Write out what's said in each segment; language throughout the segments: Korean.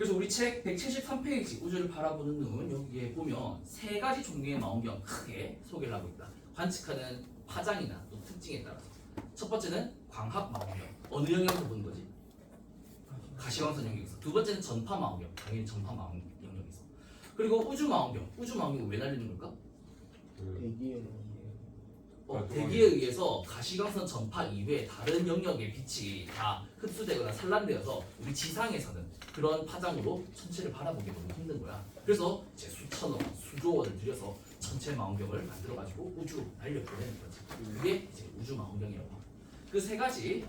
그래서 우리 책 173페이지 우주를 바라보는 눈 여기에 보면 세 가지 종류의 망원경 크게 소개를 하고 있다. 관측하는 파장이나 또 특징에 따라서. 첫 번째는 광학 망원경. 어느 영역에서 보는 거지? 가시광선 영역에서. 두 번째는 전파 망원경. 당연히 전파 망원경 영역에서. 그리고 우주 망원경. 우주 망원경 왜 날리는 걸까? 그 대기에 어, 아, 대기에 의해서 가시광선 전파 이외의 다른 영역의 빛이 다 흡수되거나 산란되어서 우리 지상에서는 그런 파장으로 천체를 바라보기 너무 힘든 거야. 그래서 이제 수천 원, 수조 원을 들여서 천체 망원경을 만들어가지고 우주로 날려보내는 거지. 그게 이제 우주 망원경이라고. 그 세 가지.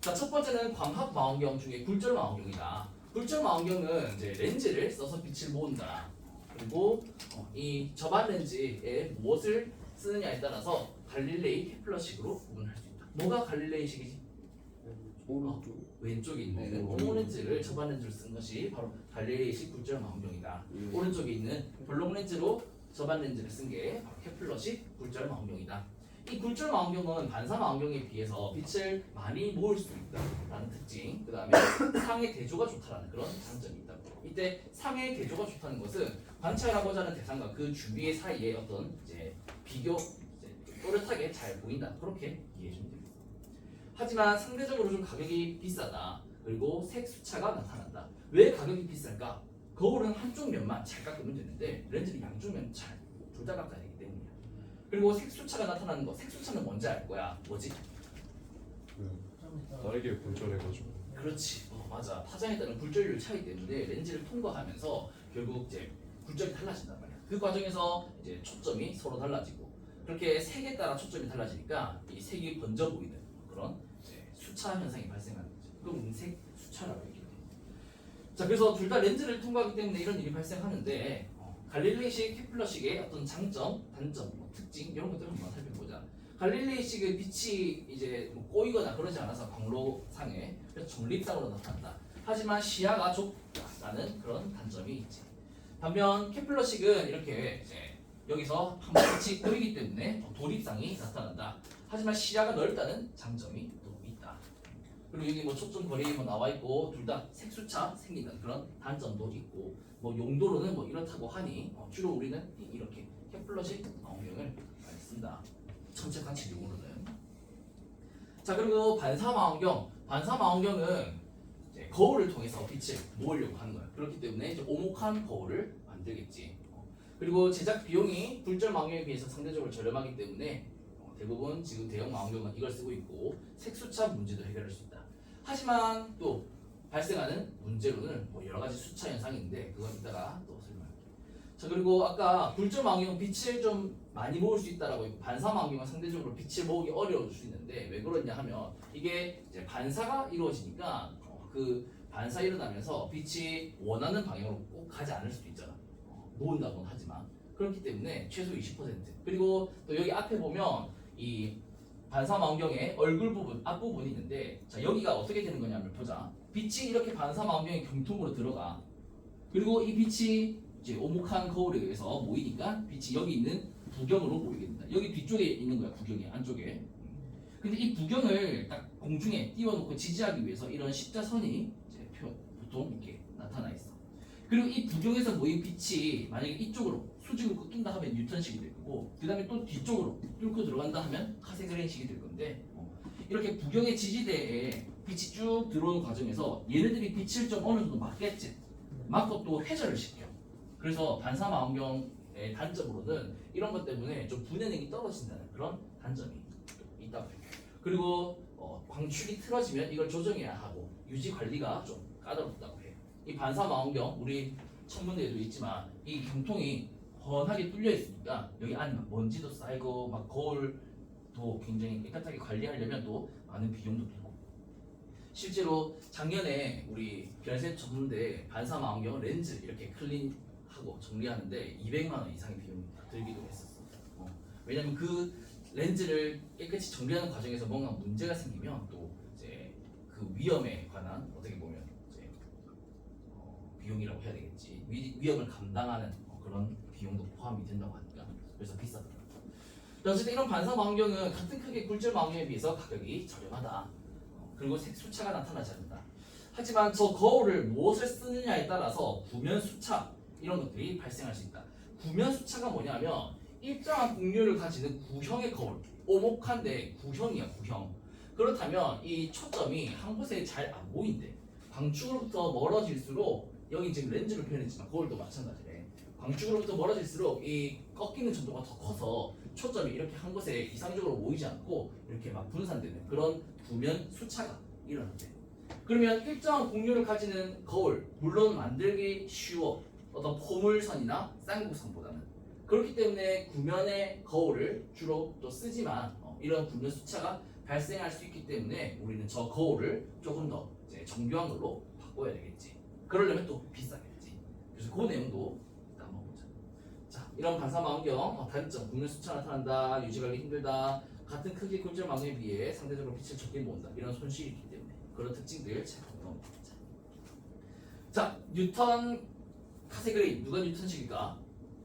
자, 첫 번째는 광학 망원경 중에 굴절 망원경이다. 굴절 망원경은 이제 렌즈를 써서 빛을 모은다. 그리고 어, 이 저반 렌즈에 무엇을 쓰느냐에 따라서 갈릴레이 케플러식으로 구분할 수 있다. 뭐가 갈릴레이식이지? 오른쪽 왼쪽에 있는 어. 오모 렌즈를 저반 렌즈로 쓴 것이 바로 갈릴레이식 굴절 망원경이다. 예. 오른쪽에 있는 볼록 렌즈로 저반 렌즈를 쓴 게 바로 케플러식 굴절 망원경이다. 이 굴절 망원경은 반사 망원경에 비해서 빛을 많이 모을 수 있다라는 특징, 그 다음에 상의 대조가 좋다라는 그런 장점이 있다. 이때 상의 대조가 좋다는 것은 관찰하고자 하는 대상과 그 주위의 사이에 어떤 이제 비교 이제 또렷하게 잘 보인다. 그렇게 이해해 주면 되겠습니다. 하지만 상대적으로 좀 가격이 비싸다. 그리고 색 수차가 나타난다. 왜 가격이 비쌀까? 거울은 한쪽 면만 잘 깎으면 되는데 렌즈는 양쪽 면 잘 둘 다 깎아야 되기 때문이야. 그리고 색 수차가 나타나는 거, 색 수차는 뭔지 알 거야. 뭐지? 그 날개 분절해가지고 그렇지. 어, 맞아. 파장에 따른 굴절률 차이 때문에 렌즈를 통과하면서 결국 이제 굴절이 달라진단 말이야. 그 과정에서 이제 초점이 서로 달라지고 그렇게 색에 따라 초점이 달라지니까 이 색이 번져 보이는 그런 수차 현상이 발생하는 거죠. 그럼 색 수차라고 얘기해. 자, 그래서 둘 다 렌즈를 통과하기 때문에 이런 일이 발생하는데 어, 갈릴레이식 케플러식의 어떤 장점, 단점, 뭐 특징 이런 것들을 한번 살펴보자. 갈릴레이식의 빛이 이제 뭐 꼬이거나 그러지 않아서 광로상에 정립상으로 나타난다. 하지만 시야가 좁다라는 그런 단점이 있지. 반면 케플러식은 이렇게 이제 여기서 한번 빛이 꼬이기 때문에 도립상이 나타난다. 하지만 시야가 넓다는 장점이. 그리고 여기 뭐 초점 거리 뭐 나와 있고 둘 다 색수차 생긴다는 그런 단점도 있고 뭐 용도로는 뭐 이렇다고 하니 어, 주로 우리는 이- 이렇게 케플러식 망원경을 많이 쓴다. 전체 관측 용으로는. 자 그리고 반사 망원경, 반사 망원경은 이제 거울을 통해서 빛을 모으려고 하는 거야. 그렇기 때문에 이제 오목한 거울을 만들겠지. 어, 그리고 제작 비용이 굴절 망원경에 비해서 상대적으로 저렴하기 때문에 어, 대부분 지금 대형 망원경은 이걸 쓰고 있고 색수차 문제도 해결할 수 있다. 하지만 또 발생하는 문제로는 뭐 여러 가지 수차 현상이 있는데 그건 이따가 또 설명할게요. 자 그리고 아까 굴절 망원경 빛을 좀 많이 모을 수 있다라고 반사 망원경은 상대적으로 빛을 모으기 어려울 수 있는데 왜 그러냐 하면 이게 이제 반사가 이루어지니까 어, 그 반사 일어나면서 빛이 원하는 방향으로 꼭 가지 않을 수도 있잖아. 어, 모은다고는 하지만 그렇기 때문에 최소 20% 그리고 또 여기 앞에 보면 이 반사 망원경의 얼굴 부분 앞부분이 있는데 자 여기가 어떻게 되는 거냐면 보자. 빛이 이렇게 반사 망원경의 경통으로 들어가. 그리고 이 빛이 이제 오목한 거울에 의해서 모이니까 빛이 여기 있는 부경으로 모이게 된다. 여기 뒤쪽에 있는 거야 부경이 안쪽에. 근데 이 부경을 딱 공중에 띄워놓고 지지하기 위해서 이런 십자선이 표, 보통 이렇게 나타나 있어. 그리고 이 부경에서 모인 빛이 만약에 이쪽으로 수직으로 꺾인다 하면 뉴턴식이 될 거고 그 다음에 또 뒤쪽으로 뚫고 들어간다 하면 카세그렌식이 될 건데 어, 이렇게 부경의 지지대에 빛이 쭉 들어오는 과정에서 얘네들이 빛을 좀 어느 정도 막겠지. 막고 또 회전을 시켜. 그래서 반사 망원경의 단점으로는 이런 것 때문에 좀 분해능이 떨어진다는 그런 단점이 또 있다고 해요. 그리고 어, 광축이 틀어지면 이걸 조정해야 하고 유지 관리가 좀 까다롭다고 해요. 이 반사 망원경 우리 천문대에도 있지만 이 경통이 훤하게 뚫려 있으니까 여기 안에 막 먼지도 쌓이고 막 거울도 굉장히 깨끗하게 관리하려면 또 많은 비용도 들고 실제로 작년에 우리 별세 전문대 반사 망원경 렌즈 이렇게 클린하고 정리하는데 200만 원 이상의 비용이 들기도 했었어. 어. 왜냐면 그 렌즈를 깨끗이 정리하는 과정에서 뭔가 문제가 생기면 또 이제 그 위험에 관한 어떻게 보면 이제 어, 비용이라고 해야 되겠지 위, 위험을 감당하는 어, 그런 비용도 포함이 된다고 하니까 그래서. 근데 어쨌든 이런 반사 망 원경은 같은 크기의 굴절 망원경에 비해서 가격이 저렴하다. 어, 그리고 색 수차가 나타나지 않는다. 하지만 저 거울을 무엇을 쓰느냐에 따라서 구면 수차 이런 것들이 발생할 수 있다. 구면 수차가 뭐냐면 일정한 곡률을 가지는 구형의 거울, 오목한데 구형이야 구형. 그렇다면 이 초점이 한 곳에 잘 안 보인대. 광축으로부터 멀어질수록 여기 지금 렌즈로 표현했지만 거울도 마찬가지래. 광축으로부터 멀어질수록 이 꺾이는 정도가 더 커서 초점이 이렇게 한 곳에 이상적으로 모이지 않고 이렇게 막 분산되는 그런 구면 수차가 일어난대. 그러면 일정한 곡률을 가지는 거울 물론 만들기 쉬워 어떤 포물선이나 쌍곡선보다는 그렇기 때문에 구면의 거울을 주로 또 쓰지만 어, 이런 구면 수차가 발생할 수 있기 때문에 우리는 저 거울을 조금 더 정교한 걸로 바꿔야 되겠지. 그러려면 또 비싸겠지. 그래서 그 내용도 이런 반사망경 어, 단점 구면 수차 나타난다, 유지관리 힘들다, 같은 크기 굴절 망에 비해 상대적으로 빛을 적게 모은다 이런 손실이 있기 때문에 그런 특징들 잘 되겠다. 자, 뉴턴 카세그레인 누가 뉴턴식일까?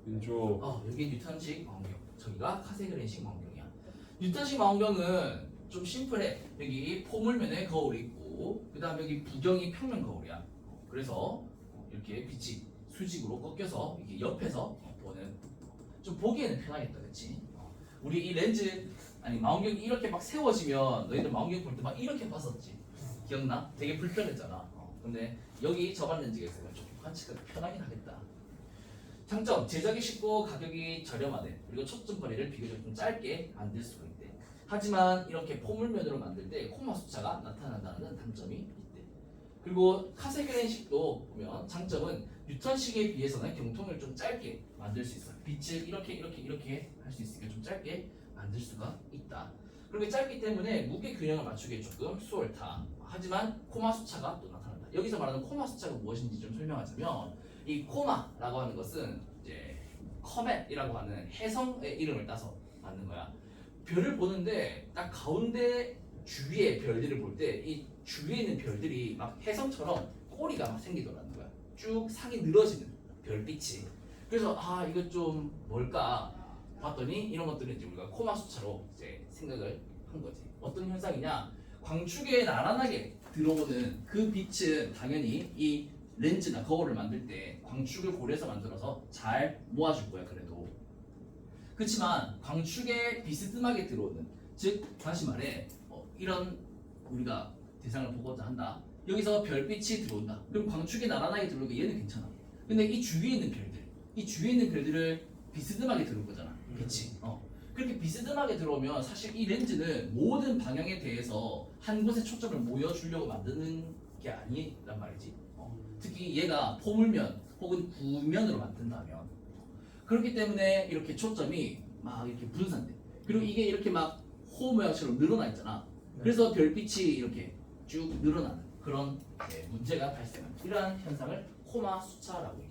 인조 어, 여기 뉴턴식 망원경. 저기가 카세그레인식 망원경이야. 뉴턴식 망원경은 좀 심플해. 여기 포물면에 거울이 있고, 그 다음에 여기 부경이 평면 거울이야. 어, 그래서 어, 이렇게 빛이 수직으로 꺾여서 이렇게 옆에서 어, 보는 좀 보기에는 편하겠다, 그렇지? 우리 이 렌즈 아니 망원경이 이렇게 막 세워지면 너희들 망원경 볼 때 막 이렇게 봤었지? 기억나? 되게 불편했잖아. 어, 근데 여기 저반 렌즈가 있으면 좀 관측하기 편하긴 하겠다. 장점 제작이 쉽고 가격이 저렴하대 그리고 초점 거리를 비교적 좀 짧게 만들 수가 있대 하지만 이렇게 포물면으로 만들 때 코마 숫자가 나타난다는 단점이 있대 그리고 카세그렌식도 보면 장점은 뉴턴식에 비해서는 경통을 좀 짧게 만들 수 있어 빛을 이렇게 이렇게 이렇게 할 수 있으니까 좀 짧게 만들 수가 있다 그렇게 짧기 때문에 무게 균형을 맞추기에 조금 수월타 하지만 코마 숫자가 또 나타난다 여기서 말하는 코마 숫자가 무엇인지 좀 설명하자면 이 코마라고 하는 것은 이제 커멧이라고 하는 해성의 이름을 따서 만든 거야. 별을 보는데 딱 가운데 주위의 별들을 볼 때 이 주위에 있는 별들이 막 해성처럼 꼬리가 막 생기더라는 거야. 쭉 상이 늘어지는 별빛이. 그래서 아 이거 좀 뭘까 봤더니 이런 것들은 이제 우리가 코마 수차로 이제 생각을 한 거지. 어떤 현상이냐? 광축에 나란하게 들어오는 그 빛은 당연히 이 렌즈나 거울을 만들 때 광축을 고려해서 만들어서 잘 모아줄 거야 그래도 그렇지만 광축에 비스듬하게 들어오는 즉 다시 말해 어, 이런 우리가 대상을 보고자 한다 여기서 별빛이 들어온다 그럼 광축에 나란하게 들어오니까 얘는 괜찮아 근데 이 주위에 있는 별들 이 주위에 있는 별들을 비스듬하게 들어올 거잖아. 그치? 어. 그렇게 비스듬하게 들어오면 사실 이 렌즈는 모든 방향에 대해서 한 곳에 초점을 모여주려고 만드는 게 아니란 말이지. 어. 특히 얘가 포물면 혹은 구면으로 만든다면. 그렇기 때문에 이렇게 초점이 막 이렇게 분산돼. 그리고 이게 이렇게 막 호 모양처럼 늘어나 있잖아. 그래서 별빛이 이렇게 쭉 늘어나는 그런 네, 문제가 발생합니다 이러한 현상을 코마 수차라고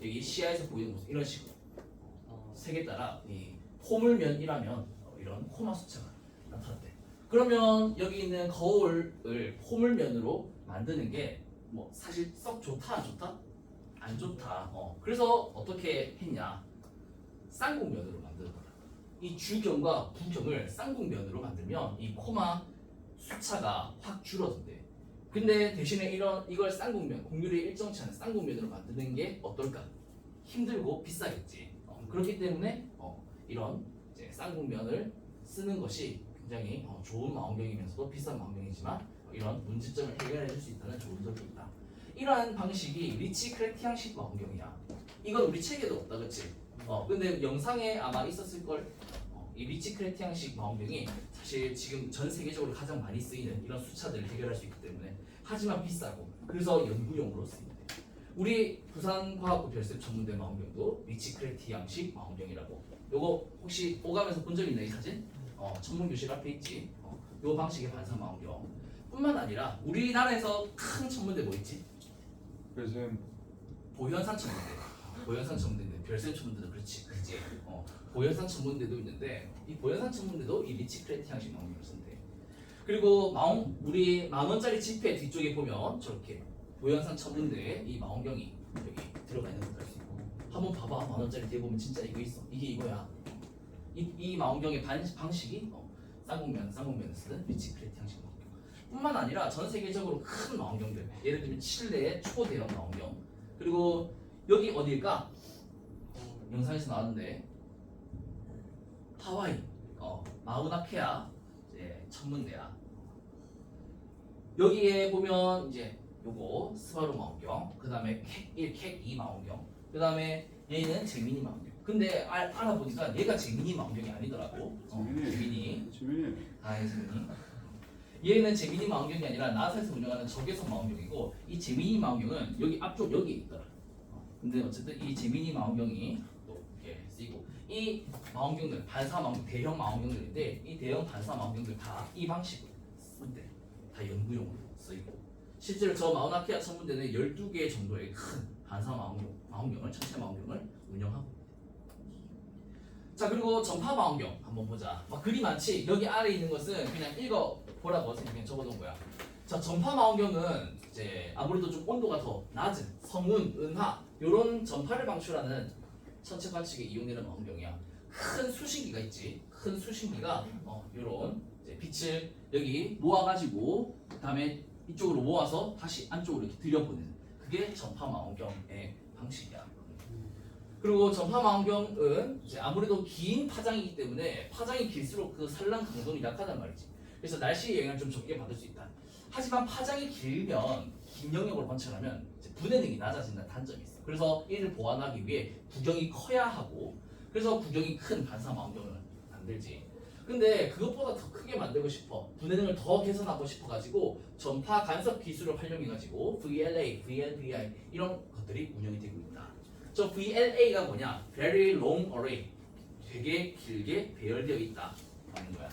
여기 시야에서 보이는 모습 이런 식으로 색에 따라 이 포물면이라면 어, 이런 코마 수차가 나타났대 그러면 여기 있는 거울을 포물면으로 만드는 게 뭐 사실 썩 좋다 안 좋다? 안 좋다. 어. 그래서 어떻게 했냐? 쌍곡면으로 만들어라. 이 주경과 부경을 쌍곡면으로 만들면 이 코마 수차가 확 줄어든대. 근데 대신에 이런 이걸 쌍곡면, 곡률이 일정치 않은 쌍곡면으로 만드는 게 어떨까? 힘들고 비싸겠지. 어, 그렇기 때문에 어, 이런 이제 쌍곡면을 쓰는 것이 굉장히 어, 좋은 망원경이면서도 비싼 망원경이지만 이런 문제점을 해결해 줄 수 있다는 좋은 점이 있다. 이러한 방식이 리치 크레티앙식 망원경이야. 이건 우리 책에도 없다, 그렇지? 어, 근데 영상에 아마 있었을 걸. 어, 이 리치 크레티앙식 망원경이 사실 지금 전 세계적으로 가장 많이 쓰이는 이런 수차들을 해결할 수 있기 때문에 하지만 비싸고 그래서 연구용으로 쓰인대. 우리 부산과학부 별세 전문대 망원경도 리치 크레티앙식 망원경이라고. 요거 혹시 오감에서 본 적 있나 이 사진? 어, 전문 교실 앞에 있지. 어, 요 방식의 반사 망원경. 뿐만 아니라 우리나라에서 큰 천문대 뭐 있지? 그래서 보현산 천문대. 보현산 천문대인데 별샘 천문대도 그렇지, 그지? 어, 보현산 천문대도 있는데 이 보현산 천문대도 이 리치크레티 형식 망원경을 쓴대. 그리고 마운 우리 만 원짜리 지폐 뒤쪽에 보면 저렇게 보현산 천문대에 이 망원경이 여기 들어가 있는 것도 알수 있고 한번 봐봐 만 원짜리 뒤에 보면 진짜 이거 있어. 이게 이거야. 이, 이 망원경의 반, 방식이 어, 쌍곡면, 쌍곡면을 쓰는 리치크레티 형식 망원경. 뿐만 아니라 전 세계적으로 큰 망원경들 예를 들면 칠레의 초대형 망원경 그리고 여기 어디일까? 영상에서 나왔는데 하와이. 어, 마우나케아 이제 천문대야. 여기에 보면 이제 요거 스바루 망원경 그 다음에 캣 1, 캣 2 망원경 그 다음에 얘는 제미니 망원경. 근데 알, 알아보니까 얘가 제미니 망원경이 아니더라고. 어. 제미니 지민이. 아 제미니 얘는 제미니 망원경이 아니라 나사에서 운영하는 적외선 망원경이고 이 제미니 망원경은 여기 앞쪽 여기에 있더라. 어, 근데 어쨌든 이 제미니 망원경이 또 이렇게 쓰이고 이 망원경들 반사 망원경 대형 망원경들인데 이 대형 반사 망원경들 다 이 방식으로 쓴대 다 연구용으로 쓰이고 실제로 저 마우나케아 천문대는 12개 정도의 큰 반사 망원경, 망원경을 천체 망원경을 운영하고 자 그리고 전파 망원경 한번 보자. 막 글이 많지 여기 아래 있는 것은 그냥 읽어 보라고 그냥 적어둔 거야. 자 전파 망원경은 이제 아무래도 좀 온도가 더 낮은 성운, 은하 이런 전파를 방출하는 천체 관측에 이용되는 망원경이야 큰 수신기가 있지 큰 수신기가 어 이제 빛을 여기 모아가지고 그다음에 이쪽으로 모아서 다시 안쪽으로 이렇게 들여보내는 그게 전파 망원경의 방식이야. 그리고 전파 망원경은 아무래도 긴 파장이기 때문에 파장이 길수록 그 산란 강도는 약하단 말이지. 그래서 날씨의 영향을 좀 적게 받을 수 있다. 하지만 파장이 길면 긴 영역으로 관찰하면 분해능이 낮아진다는 단점이 있어. 그래서 이를 보완하기 위해 구경이 커야 하고 그래서 구경이 큰 반사 망원경을 만들지. 근데 그것보다 더 크게 만들고 싶어. 분해능을 더 개선하고 싶어가지고 전파 간섭 기술을 활용해가지고 VLA, VLBI 이런 것들이 운영이 되고 있다. 저 VLA가 뭐냐? Very Long Array. 되게 길게 배열되어 있다. 라는 거야.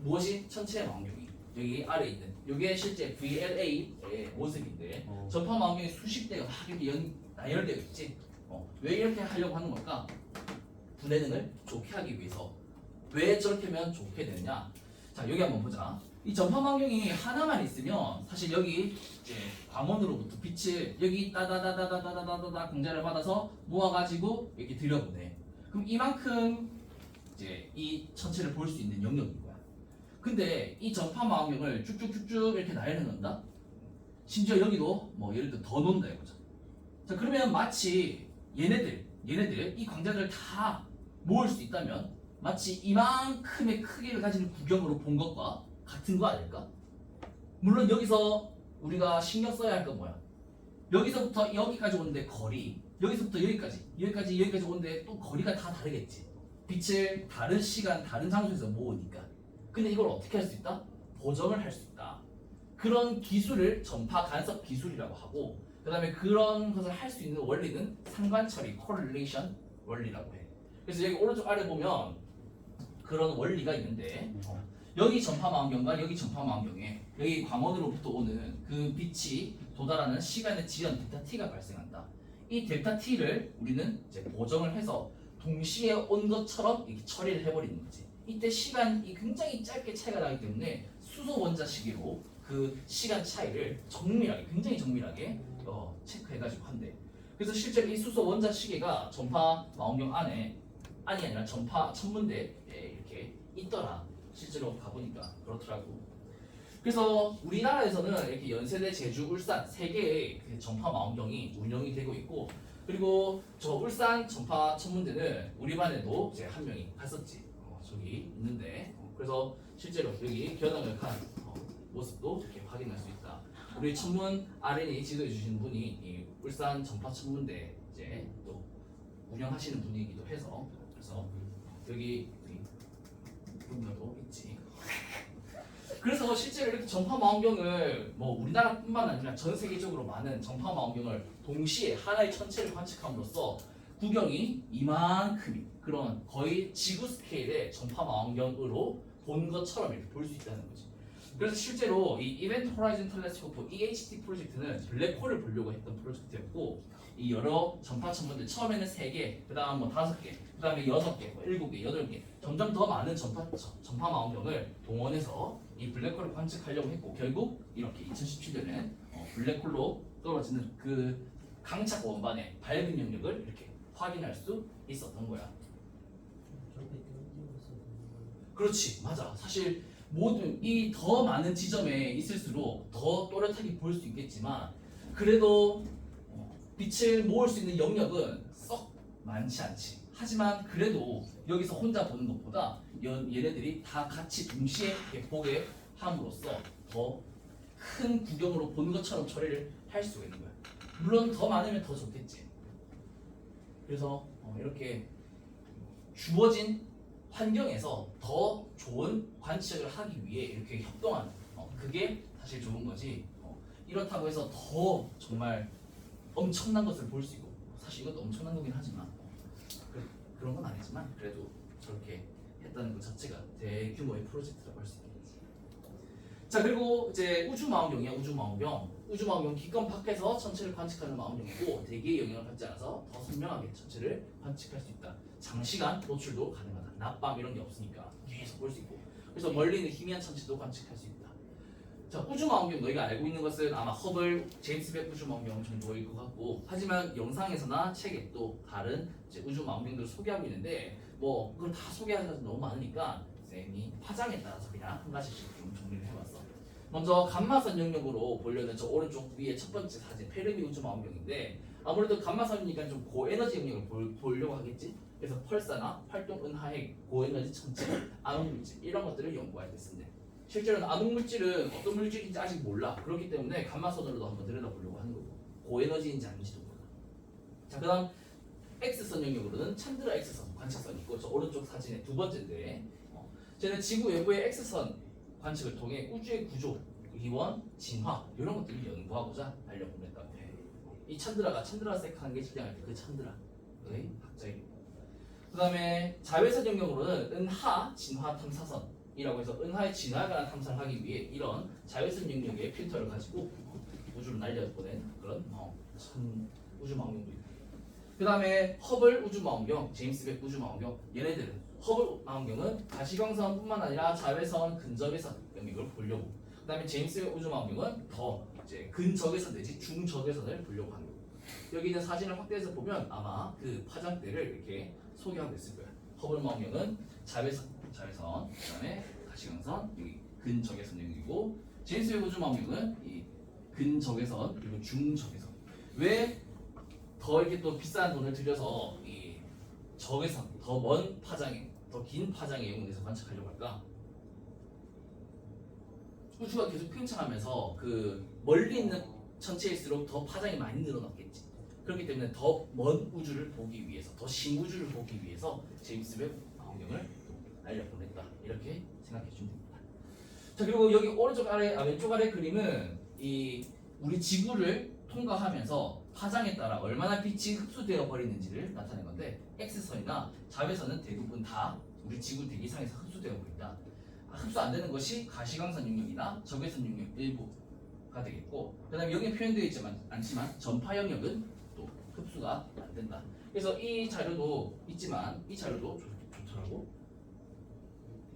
무엇이 천체 망원경이 여기 아래 있는 이게 실제 VLA의 모습인데 어. 전파 망원경이 수십 대가 막 이렇게 연, 나열되어 있지. 어, 왜 이렇게 하려고 하는 걸까? 분해능을 좋게 하기 위해서 왜 저렇게 하면 좋게 되느냐? 자 여기 한번 보자. 이 전파 망경이 하나만 있으면 사실 여기 이제 광원으로부터 빛을 여기 따다다다다다다다다 공자를 받아서 모아가지고 이렇게 들여보내. 그럼 이만큼 이제 이 전체를 볼 수 있는 거야. 근데 이 전파 망경을 쭉쭉쭉쭉 이렇게 나열해 놓는다. 심지어 여기도 뭐 예를 들어 더 놓는다 이거죠. 자 그러면 마치 얘네들 얘네들 이 광자들을 다 모을 수 있다면 마치 이만큼의 크기를 가진 구경으로 본 것과 같은 거 아닐까? 물론 여기서 우리가 신경 써야 할 건 뭐야? 여기서부터 여기까지 오는데 거리, 여기서부터 여기까지, 여기까지 여기까지 오는데 또 거리가 다 다르겠지. 빛을 다른 시간, 다른 장소에서 모으니까. 근데 이걸 어떻게 할 수 있다? 보정을 할 수 있다. 그런 기술을 전파 간섭 기술이라고 하고, 그 다음에 그런 것을 할 수 있는 원리는 상관처리, correlation 원리라고 해. 그래서 여기 오른쪽 아래 보면 그런 원리가 있는데 어, 여기 전파망원경과 여기 전파망원경에 여기 광원으로부터 오는 그 빛이 도달하는 시간의 지연 델타 t가 발생한다. 이 델타 t를 우리는 이제 보정을 해서 동시에 온 것처럼 이렇게 처리를 해버리는 거지. 이때 시간이 굉장히 짧게 차이가 나기 때문에 수소 원자 시계로 그 시간 차이를 정밀하게, 굉장히 정밀하게 어, 체크해가지고 한대. 그래서 실제로 이 수소 원자 시계가 전파 망원경 안에 아니 아니라 전파 천문대에 이렇게 있더라. 실제로 가보니까 그렇더라고. 그래서 우리나라에서는 이렇게 연세대, 제주, 울산 세 개의 그 전파 망원경이 운영이 되고 있고 그리고 저 울산 전파 천문대는 우리 반에도 이제 한 명이 갔었지. 어, 저기 있는데 어, 그래서 실제로 여기 견학역한 어, 모습도 이렇게 확인할 수 있다. 우리 천문 RNA 지도해 주신 분이 이 울산 전파 천문대 이제 또 운영하시는 분이기도 해서 그래서 여기 분들도 있지. 그래서 실제로 이렇게 전파 망원경을 뭐 우리나라뿐만 아니라 전 세계적으로 많은 전파 망원경을 동시에 하나의 천체를 관측함으로써 구경이 이만큼이 그런 거의 지구 스케일의 전파 망원경으로 본 것처럼 이렇게 볼 수 있다는 거지. 그래서 실제로 이 이벤트 호라이즌 텔레스코프 EHT 프로젝트는 블랙홀을 보려고 했던 프로젝트였고 이 여러 전파 천문들 처음에는 세 개, 그다음 뭐 다섯 개, 그다음에 여섯 개, 뭐 일곱 개, 여덟 개 점점 더 많은 전파 전- 전파 망원경을 동원해서 이 블랙홀을 관측하려고 했고 결국 이렇게 2017년에 어, 블랙홀로 떨어지는 그 강착 원반의 밝은 영역을 이렇게 확인할 수 있었던 거야. 그렇지, 맞아. 사실 모든 이 더 많은 지점에 있을수록 더 또렷하게 보일 수 있겠지만 그래도 어, 빛을 모을 수 있는 영역은 썩 많지 않지. 하지만 그래도 여기서 혼자 보는 것보다 연- 얘네들이 다 같이 동시에 보게 함으로써 더 큰 구경으로 본 것처럼 처리를 할 수가 있는 거야. 물론 더 많으면 더 좋겠지. 그래서 어, 이렇게 주어진 환경에서 더 좋은 관측을 하기 위해 이렇게 협동하는 어, 그게 사실 좋은 거지. 어, 이렇다고 해서 더 정말 엄청난 것을 볼 수 있고 사실 이것도 엄청난 거긴 하지만 그런 건 아니지만 그래도 저렇게 했다는 것 자체가 대규모의 프로젝트라고 할 수 있겠지. 자 그리고 이제 우주 망원경이야 우주 망원경. 우주 망원경 기권 밖에서 천체를 관측하는 망원경이고 대기의 영향을 받지 않아서 더 선명하게 천체를 관측할 수 있다. 장시간 노출도 가능하다. 낮밤 이런 게 없으니까 계속 볼 수 있고. 그래서 멀리 있는 희미한 천체도 관측할 수 있다. 자 우주 망원경 너희가 알고 있는 것은 아마 허블 제임스 웹 우주 망원경 정도일 것 같고 하지만 영상에서나 책에 또 다른 이제 우주 망원경들을 소개하고 있는데 뭐 그걸 다 소개하기가 너무 많으니까 쌤이 파장에 따라서 그냥 한 가지씩 좀 정리를 해봤어. 먼저 감마선 영역으로 보려는 저 오른쪽 위에 첫 번째 사진 페르미 우주 망원경인데 아무래도 감마선이니까 좀 고에너지 영역을 볼, 보려고 하겠지. 그래서 펄사나 활동 은하핵, 고에너지 천체, 암흑물질 이런 것들을 쓴대. 실제로는 암흑물질은 어떤 물질인지 아직 몰라. 그렇기 때문에 감마선으로도 한번 들여다보려고 하는 거고 고에너지인지 아닌지도 몰라. 자 그다음 X선 영역으로는 찬드라 X선 관측선이 있고 저 오른쪽 사진의 두 번째인데 어, 쟤는 지구 외부의 X선 관측을 통해 우주의 구조, 기원, 진화 이런 것들을 연구하고자 알려보냈다. 이 찬드라가 찬드라 세크한 게 실행할 때 그 찬드라의 학자이고 그 다음에 자외선 영역으로는 은하 진화 탐사선이라고 해서 은하의 진화에 관한 탐사를 하기 위해 이런 자외선 영역의 필터를 가지고 우주로 날려보낸 그런 어, 참 우주 망원경도 있고. 그 다음에 허블 우주 망원경, 제임스 웹 우주 망원경 얘네들은 허블 망원경은 가시광선뿐만 아니라 자외선, 근접외선 영역을 보려고. 그 다음에 제임스 웹 우주 망원경은 더 이제 근적외선 내지 중적외선을 보려고 하는 거고 여기 있는 사진을 확대해서 보면 아마 그 파장대를 이렇게 소개하고 있을 거예요. 허블 망원경은 자외선, 자외선 그 다음에 가시광선 여기 근적외선 영역이고 제임스 웹 우주 망원경은 이 근적외선 그리고 중적외선 왜 더 이렇게 또 비싼 돈을 들여서 이 적외선 더 먼 파장에 더 긴 파장의 영역에서 관측하려고 할까? 우주가 계속 팽창하면서 그 멀리 있는 천체일수록 더 파장이 많이 늘어났겠지. 그렇기 때문에 더 먼 우주를 보기 위해서, 더 신우주를 보기 위해서 제임스 웹 망원경을 날려보냈다. 이렇게 생각해 주면 됩니다. 자 그리고 여기 오른쪽 아래, 아, 왼쪽 아래 그림은 이 우리 지구를 통과하면서 파장에 따라 얼마나 빛이 흡수되어 버리는지를 나타낸 건데 X선이나 자외선은 대부분 다 우리 지구 대기상에서 흡수되어 버린다. 아, 흡수 안 되는 것이 가시광선 영역이나 적외선 영역 일부가 되겠고 그다음에 여기 표현되어 있지만 않지만 전파 영역은 또 흡수가 안 된다. 그래서 이 자료도 있지만 이 자료도 좋, 좋더라고.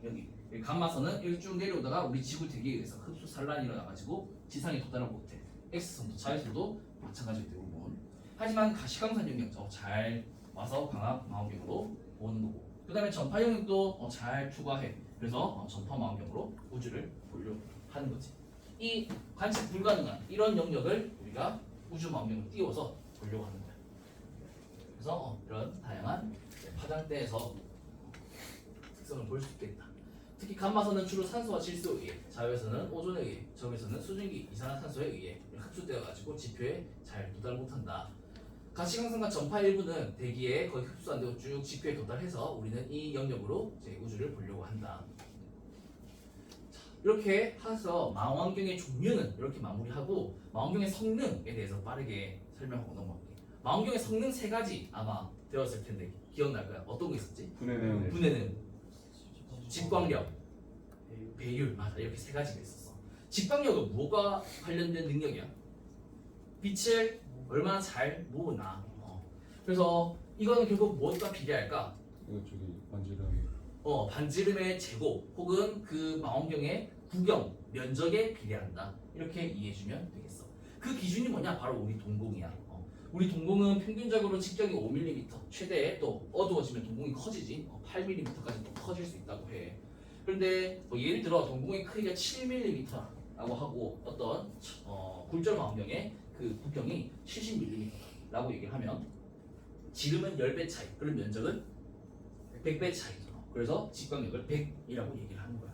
여기 감마선은 여기 쭉 내려오다가 우리 지구 대기에 의해서 흡수 산란이 일어나가지고 지상에 도달하고 못해. X선도 자외선도 마찬가지로 대부분. 하지만 가시광선 영역 어, 잘 와서 광합 망원경으로 보는 거고. 그 다음에 전파 영역도 어, 잘 투과해. 그래서 어, 전파 망원경으로 우주를 보려고 하는 거지. 이 관측 불가능한 이런 영역을 우리가 우주 망원경을 띄워서 보려고 하는 거야. 그래서 어, 이런 다양한 이제 파장대에서 특성을 볼 수 있겠다. 특히 감마선은 주로 산소와 질소에 의해, 자외선은 오존에 의해, 적외선은 수증기, 이산화탄소에 의해 흡수되어 가지고 지표에 잘 도달 못한다. 가시광선과 전파 일부는 대기에 거의 흡수 안 되고 쭉 지표에 도달해서 우리는 이 영역으로 이제 우주를 보려고 한다. 자, 이렇게 해서 망원경의 종류는 이렇게 마무리하고 망원경의 성능에 대해서 빠르게 설명하고 넘어갈게. 망원경의 성능 세 가지 아마 배웠을 텐데 기억날 거야. 어떤 거 있었지? 분해 내용 분해능, 직광력, 배율 맞아 이렇게 세 가지가 있었어. 직광력은 뭐가 관련된 능력이야? 빛을 얼마나 잘 모으나. 어. 그래서 이거는 결국 무엇과 비례할까? 이거 저기 반지름 어, 반지름의 제곱 혹은 그 망원경의 구경 면적에 비례한다. 이렇게 이해해주면 되겠어. 그 기준이 뭐냐? 바로 우리 동공이야. 어. 우리 동공은 평균적으로 직경이 5mm, 최대 또 어두워지면 동공이 커지지. 어, 8mm까지 또 커질 수 있다고 해. 그런데 뭐 예를 들어 동공의 크기가 7mm라고 하고 어떤 어, 굴절 망원경의 그 부경이 70mm라고 얘기를 하면 지름은 10배 차이, 그럼 면적은 100배 차이죠. 그래서 직광력을 100이라고 얘기를 하는 거야.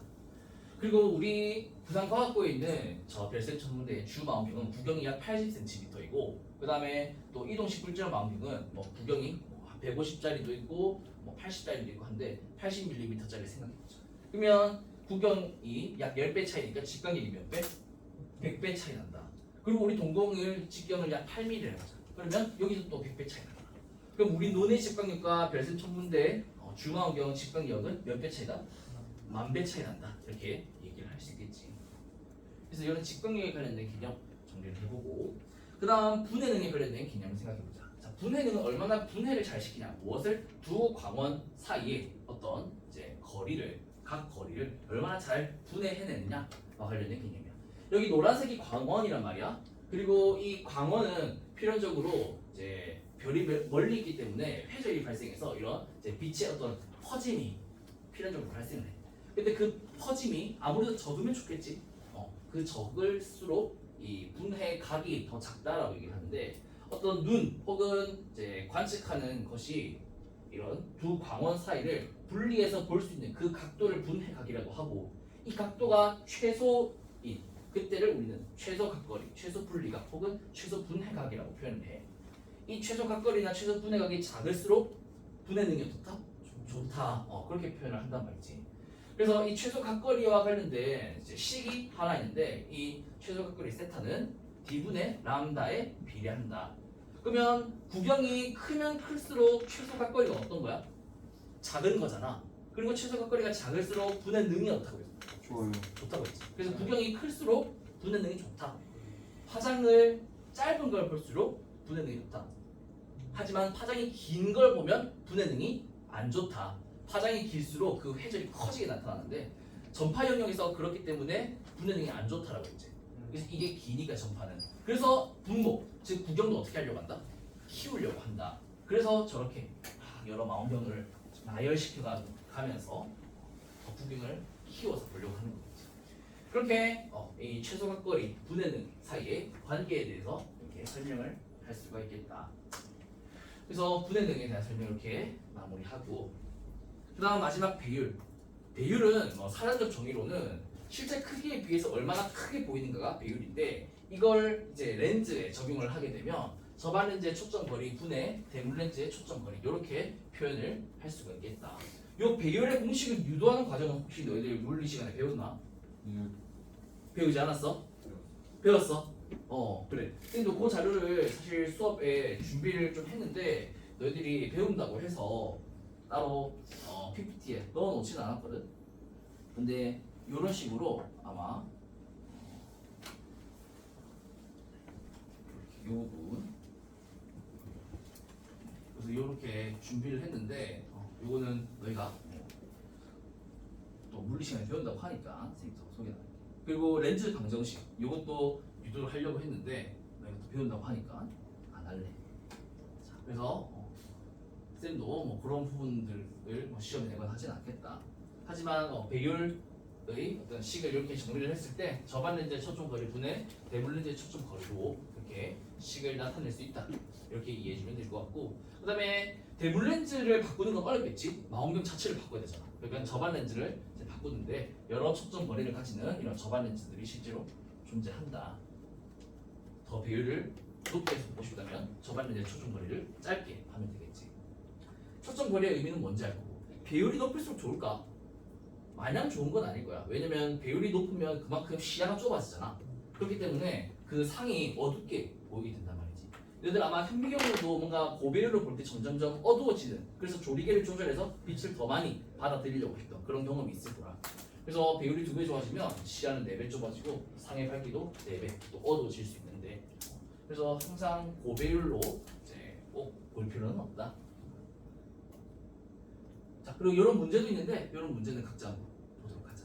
그리고 우리 부산과학고에 있는 저 별색 천문대의 주 망원경은 구경이 약 80cm이고 그 다음에 또 이동식 굴절 망원경은 뭐 구경이 뭐 150짜리도 있고 뭐 80짜리도 있고 한데 80mm짜리 생각해보자. 그러면 구경이 약 10배 차이니까 직광력이 몇 배? 100배 차이 난다. 그리고 우리 동공을 직경을 약 8mm를 해보자. 그러면 여기서 또 100배 차이 난다. 그럼 우리 논의 직광력과 별색 천문대 어, 주망원경 직광력은 몇 배 차이다? 만배 차이 난다. 이렇게 얘기를 할 수 있겠지. 그래서 이런 직광력에 관련된 개념 정리를 해보고 그 다음 분해능에 관련된 개념을 생각해보자. 자, 분해능은 얼마나 분해를 잘 시키냐. 무엇을 두 광원 사이에 어떤 이제 거리를 각 거리를 얼마나 잘 분해해내느냐와 관련된 개념이야. 여기 노란색이 광원이란 말이야. 그리고 이 광원은 필연적으로 이제 별이 멀리 있기 때문에 회절이 발생해서 이런 이제 빛의 어떤 퍼짐이 필연적으로 발생을 해. 근데 그 퍼짐이 아무래도 적으면 좋겠지. 어, 그 적을수록 이 분해 각이 더 작다라고 얘기를 하는데 어떤 눈 혹은 이제 관측하는 것이 이런 두 광원 사이를 분리해서 볼 수 있는 그 각도를 분해 각이라고 하고 이 각도가 최소인 그때를 우리는 최소 각거리, 최소 분리각 혹은 최소 분해 각이라고 표현을 해. 이 최소 각거리나 최소 분해 각이 작을수록 분해 능력이 좋다? 좋다. 어, 그렇게 표현을 한단 말이지. 그래서 이 최소 각거리와 관련된 이제 식이 하나 있는데 이 최소 각거리 세타는 d분의 람다에 비례한다. 그러면 구경이 크면 클수록 최소 각거리가 어떤 거야? 작은 거잖아. 그리고 최소 각거리가 작을수록 분해 능이 어떻다고 했어? 좋아요. 좋다고 했지. 그래서 구경이 클수록 분해 능이 좋다. 화장을 짧은 걸 볼수록 분해 능이 좋다. 하지만 파장이 긴 걸 보면 분해 능이 안 좋다. 파장이 길수록 그 회절이 커지게 나타나는데 전파 영역에서 그렇기 때문에 분해 능이 안 좋다라고 했지. 그래서 이게 기니까 전파는. 그래서 분모, 즉 구경도 어떻게 하려고 한다? 키우려고 한다. 그래서 저렇게 막 여러 망원경을 나열시켜 가면서 더 구경을 키워서 보려고 하는 거겠지. 그렇게 어, 이 최소 각 거리 분해능 사이의 관계에 대해서 이렇게 설명을 할 수가 있겠다. 그래서 분해능에 대한 설명을 이렇게 마무리하고 그 다음 마지막 배율. 배율은 뭐 사전적 정의로는 실제 크기에 비해서 얼마나 크게 보이는가가 배율인데 이걸 이제 렌즈에 적용을 하게 되면 저반 렌즈의 초점 거리 분해 대물 렌즈의 초점 거리 이렇게 표현을 할 수가 있겠다. 요 배열의 공식을 유도하는 과정은 혹시 너희들 물리 시간에 배웠나? 예, 배우지 않았어? 배웠어? 어 그래. 근데 그 자료를 사실 수업에 준비를 좀 했는데 너희들이 배운다고 해서 따로 어, PPT에 넣어놓지는 않았거든. 근데 이런 식으로 아마 요 부분. 그래서 이렇게 준비를 했는데 어, 요거는 너희가 뭐또 물리 시간에 배운다고 하니까 선생님 더 소개나 그리고 렌즈 방정식. 이것도 유도를 하려고 했는데 너희가 또 배운다고 하니까 안 할래. 자, 그래서 어, 쌤도 뭐 그런 부분들을 뭐 시험에 내거나 하진 않겠다. 하지만 어, 배율의 어떤 식을 이렇게 정리를 했을 때 저반 렌즈의 초점 거리 분의 대물 렌즈의 초점 거리로 이렇게 식을 나타낼 수 있다. 이렇게 이해해주면 될 것 같고 그 다음에 대물 렌즈를 바꾸는 건 어렵겠지. 망원경 자체를 바꿔야 되잖아. 그러니까 저반 렌즈를 이제 바꾸는데 여러 초점 거리를 가지는 이런 저반 렌즈들이 실제로 존재한다. 더 배율을 높게 싶다면 저반 렌즈의 초점 거리를 짧게 하면 되겠지. 초점 거리의 의미는 뭔지 알고 배율이 높을수록 좋을까? 마냥 좋은 건 아닐 거야. 왜냐면 배율이 높으면 그만큼 시야가 좁아지잖아. 그렇기 때문에 그 상이 어둡게 보이게 된단 말이지. 너희들 아마 현미경으로도 뭔가 고배율로 볼 때 점점점 어두워지는 그래서 조리개를 조절해서 빛을 더 많이 받아들이려고 했던 그런 경험이 있을 거라. 그래서 배율이 두 배 좋아지면 시야는 네 배 좁아지고 상의 밝기도 네 배 또 어두워질 수 있는데 그래서 항상 고배율로 이제 꼭 볼 필요는 없다. 자 그리고 이런 문제도 있는데 이런 문제는 각자 보도록 하자.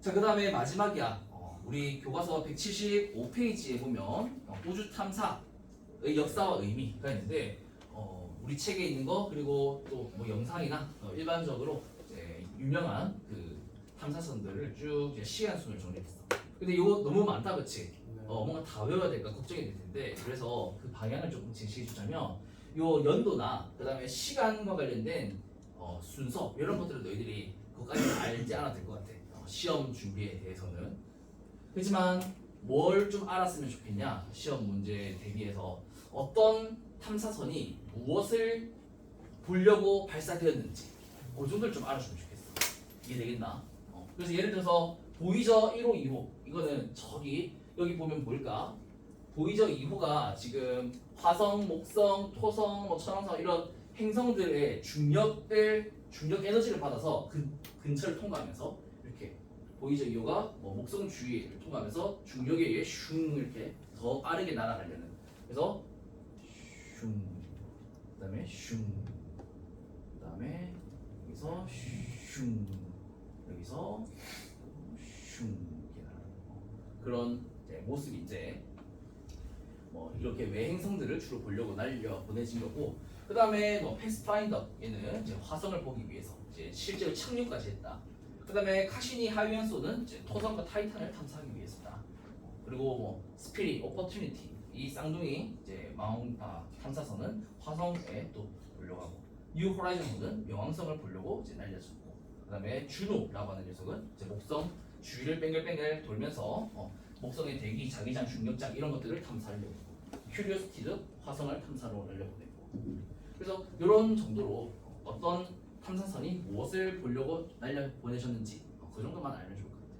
자그 다음에 마지막이야. 어, 우리 교과서 175페이지에 보면 어, 우주 탐사의 역사와 의미가 있는데 어, 우리 책에 있는 거 그리고 또 뭐 영상이나 어, 일반적으로 이제 유명한 그 탐사선들을 쭉 이제 시간 순을 정리했어. 근데 이거 너무 많다, 그치? 네. 어, 뭔가 다 외워야 될까 걱정이 될 텐데 그래서 그 방향을 조금 제시해 주자면 요 연도나 그다음에 시간과 관련된 어, 순서 이런 것들을 너희들이 그것까지 알지 않아도 될 것 같아. 어, 시험 준비에 대해서는. 그렇지만 뭘 좀 알았으면 좋겠냐? 시험 문제에 대비해서 어떤 탐사선이 무엇을 보려고 발사되었는지 그 정도를 좀 알아주면 좋겠어. 이해되겠나? 어, 그래서 예를 들어서 보이저 1호, 2호 이거는 저기 여기 보면 뭘까? 보이저 2호가 지금 화성, 목성, 토성, 뭐 천왕성 이런 행성들의 중력을 중력 에너지를 받아서 그 근처를 통과하면서 이렇게 보이저 2호가 뭐 목성 주위를 통과하면서 중력에 의해 슝 이렇게 더 빠르게 날아가려는. 그래서 슝 그다음에 슝 그다음에 여기서 슝 여기서 슝 이렇게 날아가는 거. 그런 모습이 이제 뭐 이렇게 외행성들을 주로 보려고 날려 보내진 거고 그 다음에 뭐 패스파인더 얘는 이제 화성을 보기 위해서 이제 실제로 착륙까지 했다. 그 다음에 카시니 하위원소는 이제 토성과 타이탄을 탐사하기 위해서다. 그리고 뭐 스피릿, 오퍼튜니티 이 쌍둥이 이제 마운 아, 탐사선은 화성에 또 하고 뉴 호라이즌호는 명왕성을 보려고 이제 날려주고 그 다음에 주노라고 하는 녀석은 이제 목성 주위를 뱅글뱅글 돌면서 어, 목성의 대기, 자기장, 중력장 이런 것들을 탐사하려고 큐리오시티도 화성을 탐사로 날려보내고 그래서 이런 정도로 어떤 탐사선이 무엇을 보려고 날려 보내셨는지 어, 그 정도만 알면 좋을 것 같아요.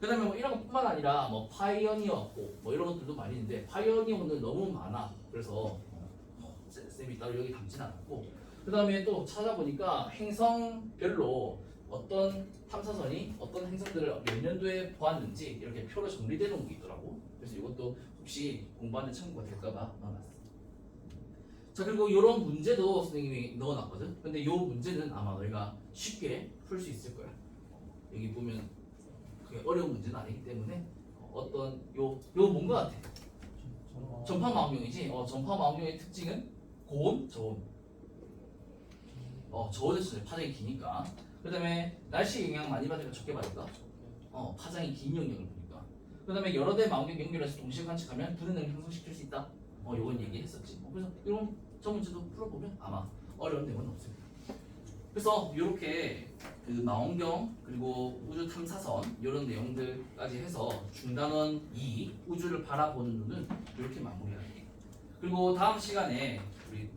그 다음에 뭐 이런 것뿐만 아니라 뭐 파이어니어고 뭐 이런 것들도 많이 있는데 파이어니어는 너무 많아. 그래서 쌤이 따로 여기 담진 않았고 그 다음에 또 찾아보니까 행성별로 어떤 탐사선이 어떤 행성들을 몇 년도에 보았는지 이렇게 표로 정리되어 놓은 게 있더라고. 그래서 이것도 혹시 공부하는 참고가 될까봐 넣어놨어. 자 그리고 이런 문제도 선생님이 넣어놨거든. 근데 이 문제는 아마 너희가 쉽게 풀 수 있을 거야. 여기 보면 그게 어려운 문제는 아니기 때문에 어떤 요요 뭔거 같아? 전파 망원경이지. 어 전파 망원경의 특징은 고온, 저온. 어 저온에서 파장이 기니까. 그다음에 날씨 영향 많이 받을까 적게 받을까? 어 파장이 긴 보니까. 그 다음에 여러 대 망원경 연결해서 동시에 관측하면 능력 형성시킬 수 있다. 어 요건 얘기했었지. 어, 그래서 이런 저 문제도 풀어보면 아마 어려운 내용은 없습니다. 그래서 이렇게 그 망원경 그리고 우주 탐사선 이런 내용들까지 해서 중단원 2 우주를 바라보는 눈은 이렇게 마무리할게요. 그리고 다음 시간에 우리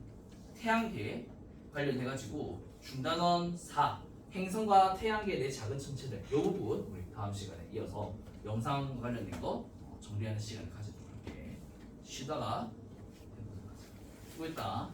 태양계 관련해 가지고 중단원 4 행성과 태양계 내 작은 천체들 이 부분 우리 다음 시간에 이어서 영상 관련된 거 어, 정리하는 시간을 가지도록 할게. 쉬다가. 수고했다.